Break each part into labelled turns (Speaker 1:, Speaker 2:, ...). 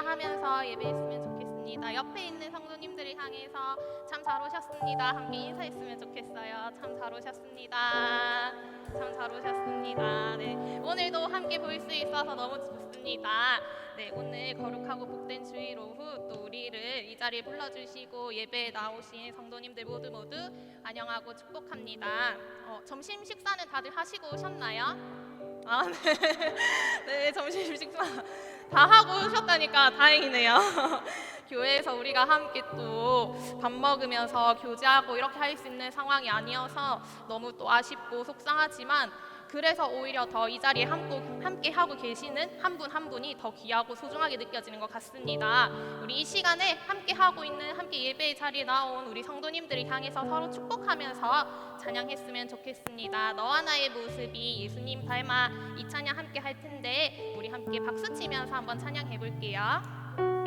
Speaker 1: 감사하면서 예배했으면 좋겠습니다. 옆에 있는 성도님들을 향해서 참 잘 오셨습니다. 함께 인사했으면 좋겠어요. 참 잘 오셨습니다. 참 잘 오셨습니다. 네, 오늘도 함께 볼 수 있어서 너무 좋습니다. 네, 오늘 거룩하고 복된 주일 오후 또 우리를 이 자리에 불러주시고 예배에 나오신 성도님들 모두 모두 안녕하고 축복합니다. 어, 점심 식사는 다들 하시고 오셨나요? 아, 네. 네, 점심 식사 다 하고 오셨다니까 다행이네요. 교회에서 우리가 함께 또 밥 먹으면서 교제하고 이렇게 할 수 있는 상황이 아니어서 너무 또 아쉽고 속상하지만 그래서 오히려 더 이 자리에 함께, 하고 계시는 한분한 분이 더 귀하고 소중하게 느껴지는 것 같습니다. 우리 이 시간에 함께 하고 있는 함께 예배의 자리에 나온 우리 성도님들을 향해서 서로 축복하면서 찬양했으면 좋겠습니다. 너와 나의 모습이 예수님 닮아 이 찬양 함께 할 텐데 우리 함께 박수 치면서 한번 찬양해 볼게요.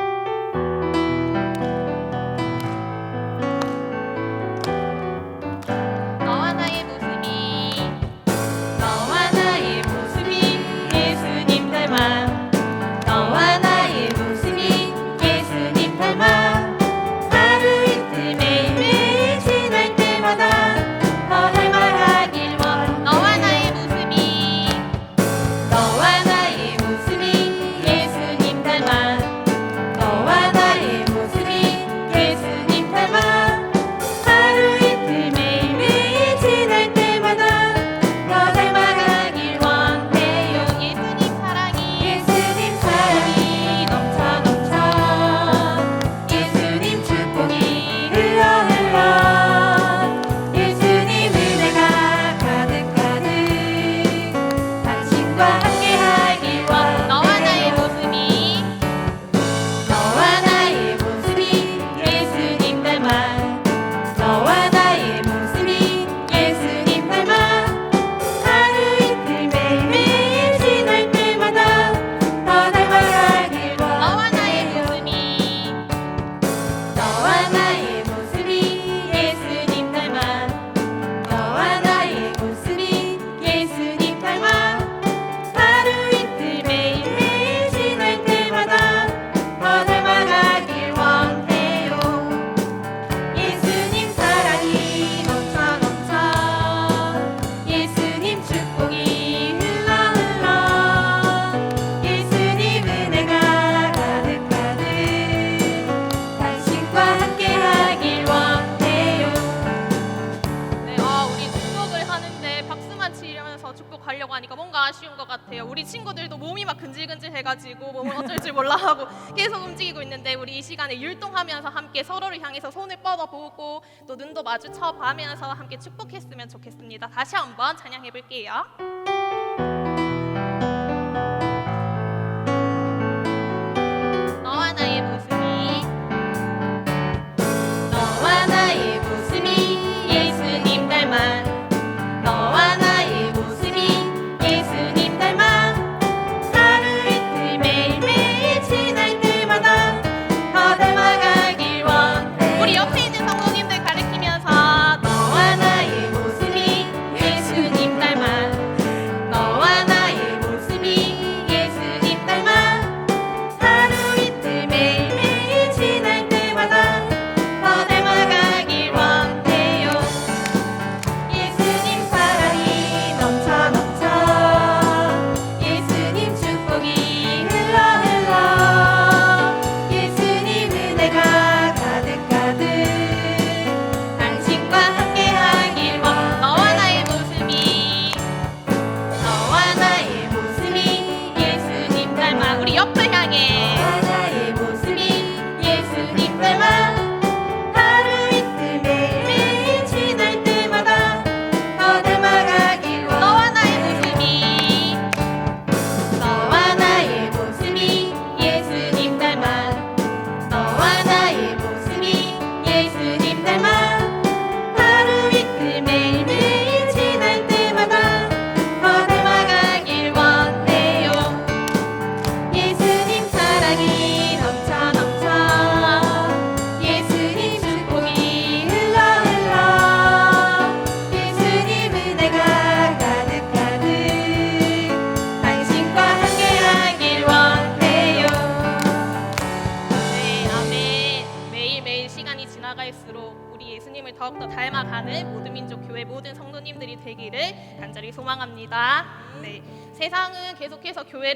Speaker 1: 보고 또 눈도 마주쳐 봐면서 함께 축복했으면 좋겠습니다. 다시 한번 찬양해 볼게요.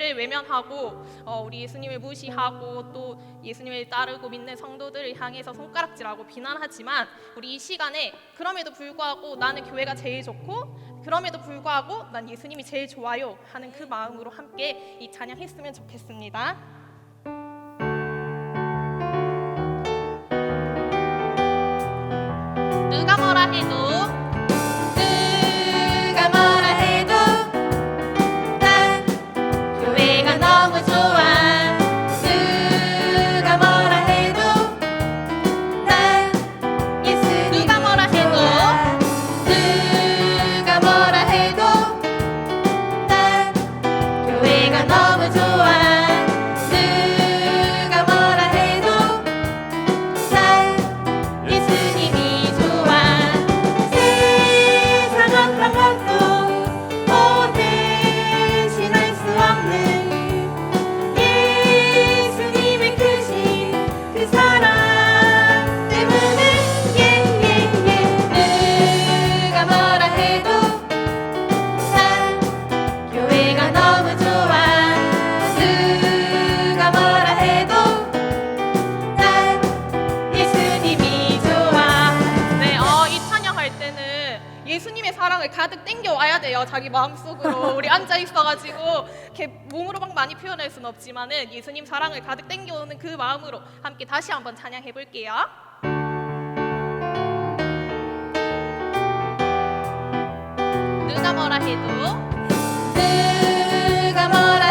Speaker 2: 교회를 외면하고 어, 우리 예수님을 무시하고 또 예수님을 따르고 믿는 성도들을 향해서 손가락질하고 비난하지만 우리 이 시간에 그럼에도 불구하고 나는 교회가 제일 좋고 그럼에도 불구하고 난 예수님이 제일 좋아요 하는 그 마음으로 함께 이 찬양했으면 좋겠습니다. 누가 뭐라 해도 사랑을 가득 땡겨 와야 돼요. 자기 마음속으로 우리 앉아 있어가지고 이렇게 몸으로 막 많이 표현할 수는 없지만은 예수님 사랑을 가득 땡겨오는 그 마음으로 함께 다시 한번 찬양해 볼게요. 누가 뭐라 해도
Speaker 1: 누가 뭐라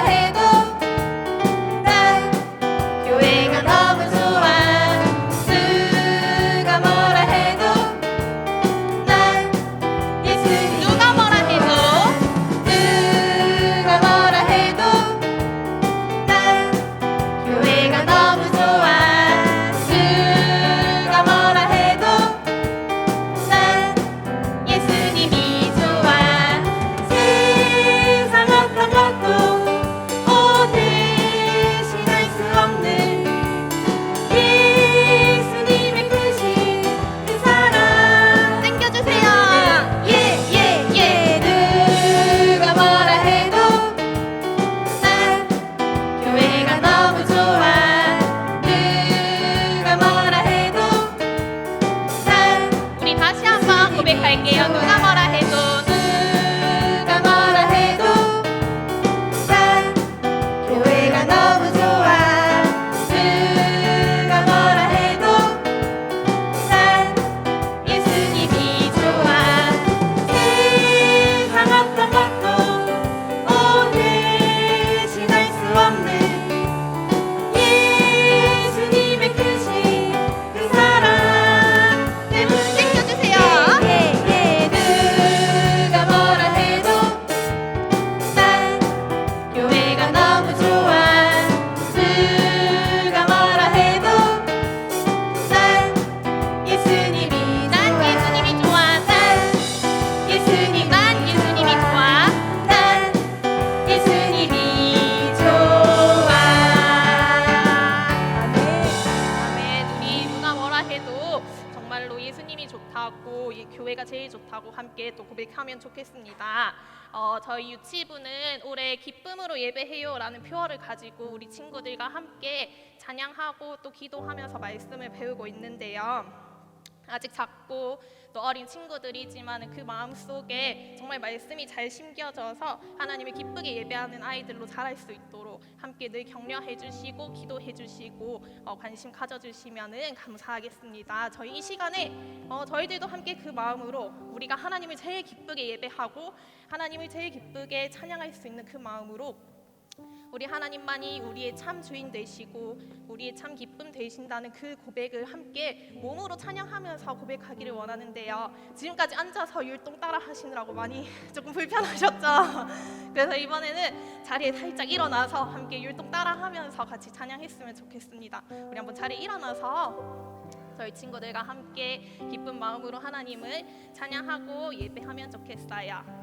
Speaker 1: 난
Speaker 2: 우리 다시 한번 고백할게요. 예배해요라는 표어를 가지고 우리 친구들과 함께 찬양하고 또 기도하면서 말씀을 배우고 있는데요. 아직 작고 또 어린 친구들이지만 그 마음 속에 정말 말씀이 잘 심겨져서 하나님을 기쁘게 예배하는 아이들로 자랄 수 있도록 함께 늘 격려해 주시고 기도해 주시고 어, 관심 가져 주시면은 감사하겠습니다. 저희 이 시간에 어, 저희들도 함께 그 마음으로 우리가 하나님을 제일 기쁘게 예배하고 하나님을 제일 기쁘게 찬양할 수 있는 그 마음으로 우리 하나님만이 우리의 참 주인 되시고 우리의 참 기쁨 되신다는 그 고백을 함께 몸으로 찬양하면서 고백하기를 원하는데요. 지금까지 앉아서 율동 따라 하시느라고 많이 조금 불편하셨죠? 그래서 이번에는 자리에 살짝 일어나서 함께 율동 따라 하면서 같이 찬양했으면 좋겠습니다. 우리 한번 자리에 일어나서 저희 친구들과 함께 기쁜 마음으로 하나님을 찬양하고 예배하면 좋겠어요.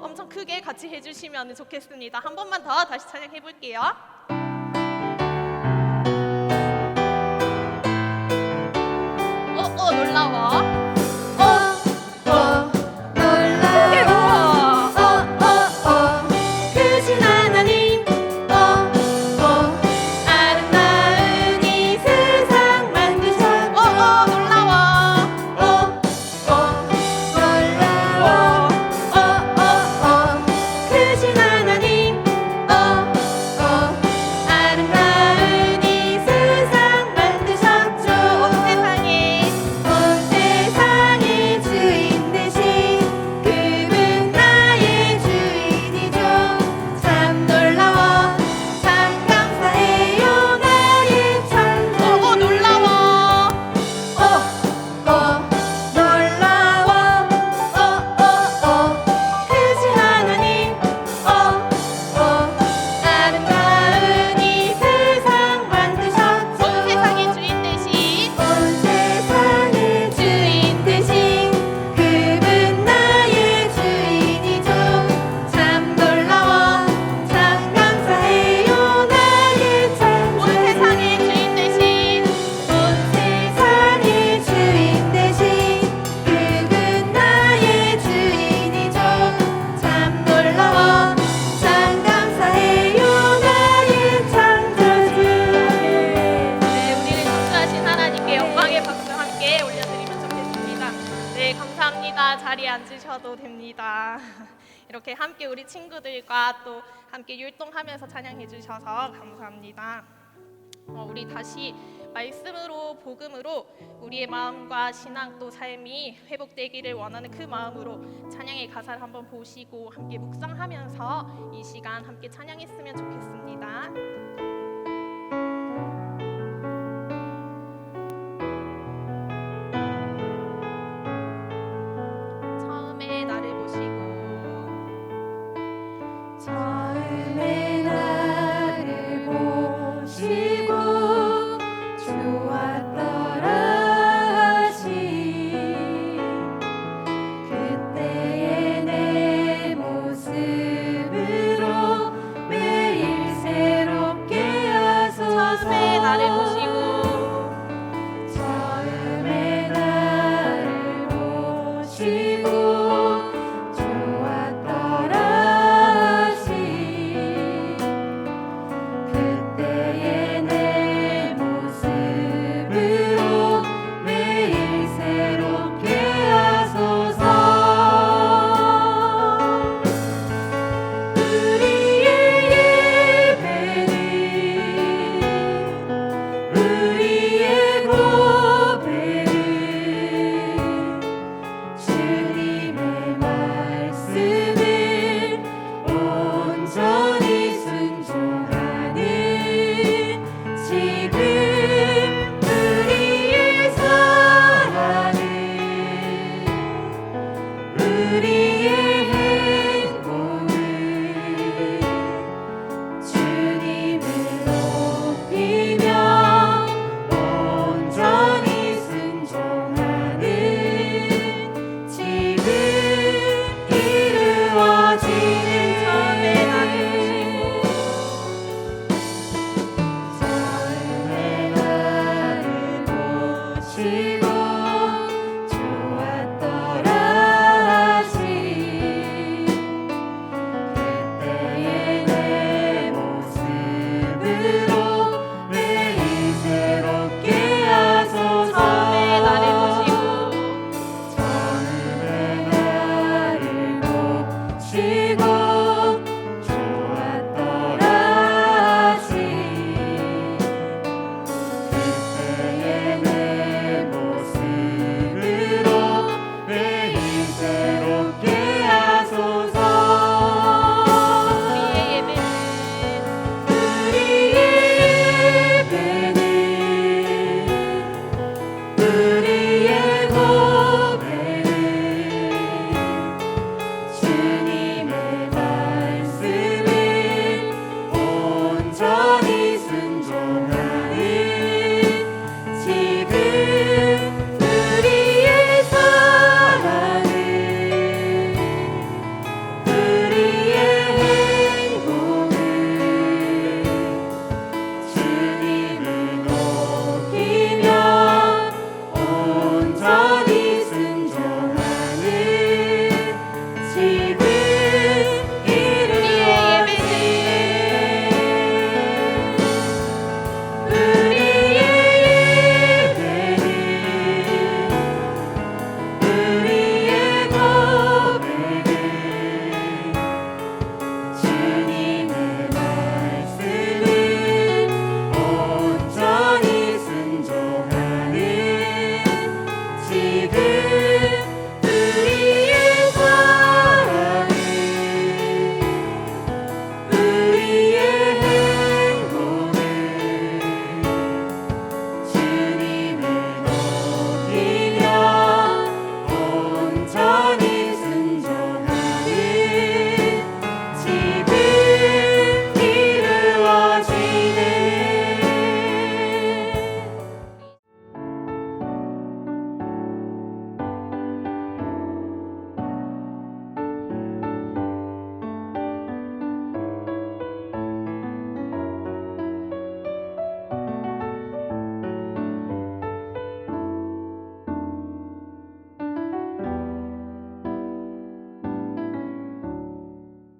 Speaker 1: 엄청 크게 같이 해주시면 좋겠습니다. 한 번만 더 다시 찬양해 볼게요. 어, 어, 놀라워. 우리 친구들과 또 함께 율동하면서 찬양해 주셔서 감사합니다. 어, 우리 다시 말씀으로 복음으로 우리의 마음과 신앙 또 삶이 회복되기를 원하는 그 마음으로 찬양의 가사를 한번 보시고 함께 묵상하면서 이 시간 함께 찬양했으면 좋겠습니다. 잘해주시고